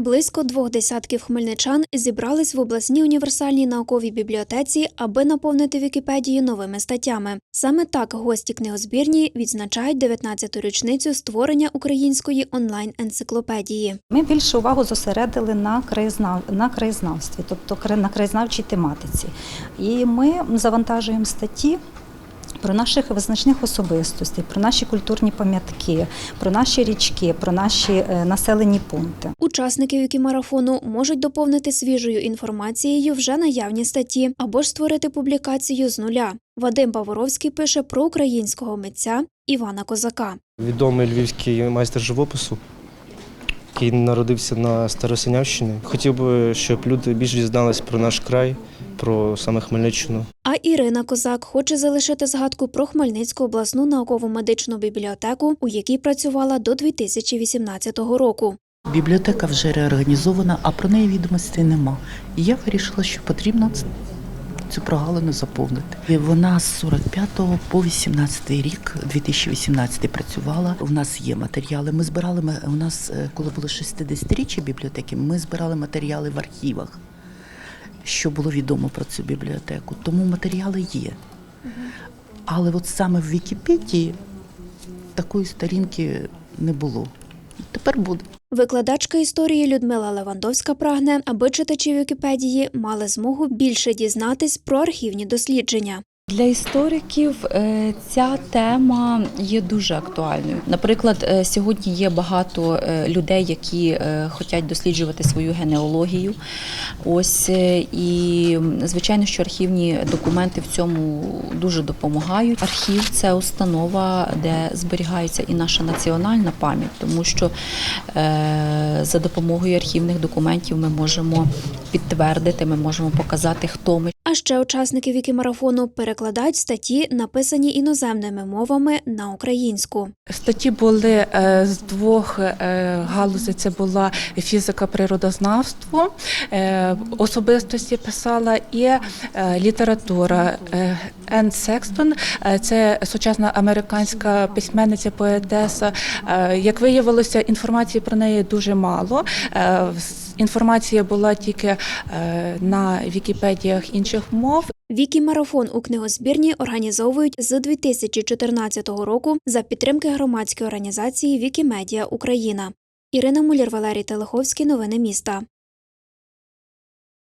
Близько двох десятків хмельничан зібрались в обласній універсальній науковій бібліотеці, аби наповнити Вікіпедію новими статтями. Саме так гості книгозбірні відзначають 19-ту річницю створення української онлайн-енциклопедії. Ми більше увагу зосередили на краєзнав... на краєзнавстві, тобто на краєзнавчій тематиці. І ми завантажуємо статті. Про наших визначних особистостей, про наші культурні пам'ятки, про наші річки, про наші е, населені пункти. Учасники вікімарафону можуть доповнити свіжою інформацією вже наявні статті або ж створити публікацію з нуля. Вадим Паворовський пише про українського митця Івана Козака. Відомий львівський майстер живопису, який народився на Старосинявщині. Хотів би, щоб люди більш дізнались про наш край, про саме Хмельниччину. А Ірина Козак хоче залишити згадку про Хмельницьку обласну науково-медичну бібліотеку, у якій працювала до 2018 року. Бібліотека вже реорганізована, а про неї відомостей нема. І я вирішила, що потрібно цю прогалину заповнити. І вона з 45 по 18 рік, 2018 працювала. У нас є матеріали. Ми збирали ма- у нас, е, коли було 60-річчя бібліотеки, ми збирали матеріали в архівах, що було відомо про цю бібліотеку. Тому матеріали є. Але от саме в Вікіпедії такої сторінки не було. Тепер буде. Викладачка історії Людмила Левандовська прагне, аби читачі Вікіпедії мали змогу більше дізнатись про архівні дослідження. Для істориків е, ця тема є дуже актуальною. Наприклад, е, сьогодні є багато е, людей, які хочуть досліджувати свою генеалогію. Ось і звичайно, що архівні документи в цьому дуже допомагають. Архів це установа, де зберігається і наша національна пам'ять, тому що за допомогою архівних документів ми можемо підтвердити, ми можемо показати, хто ми. А ще учасники вікімарафону перекладають статті, написані іноземними мовами на українську. Статті були е, з двох е, галузей. Це була фізика, природознавство, е, особистості писала і література. Енн Секстон, це сучасна американська письменниця, поетеса. Е, Як виявилося, інформації про неї дуже мало. Е, Інформація була тільки е, на Вікіпедіях інших мов. Вікімарафон у книгозбірні організовують з 2014 року за підтримки громадської організації Вікімедіа Україна. Ірина Муляр, Валерій Телеховський. Новини міста.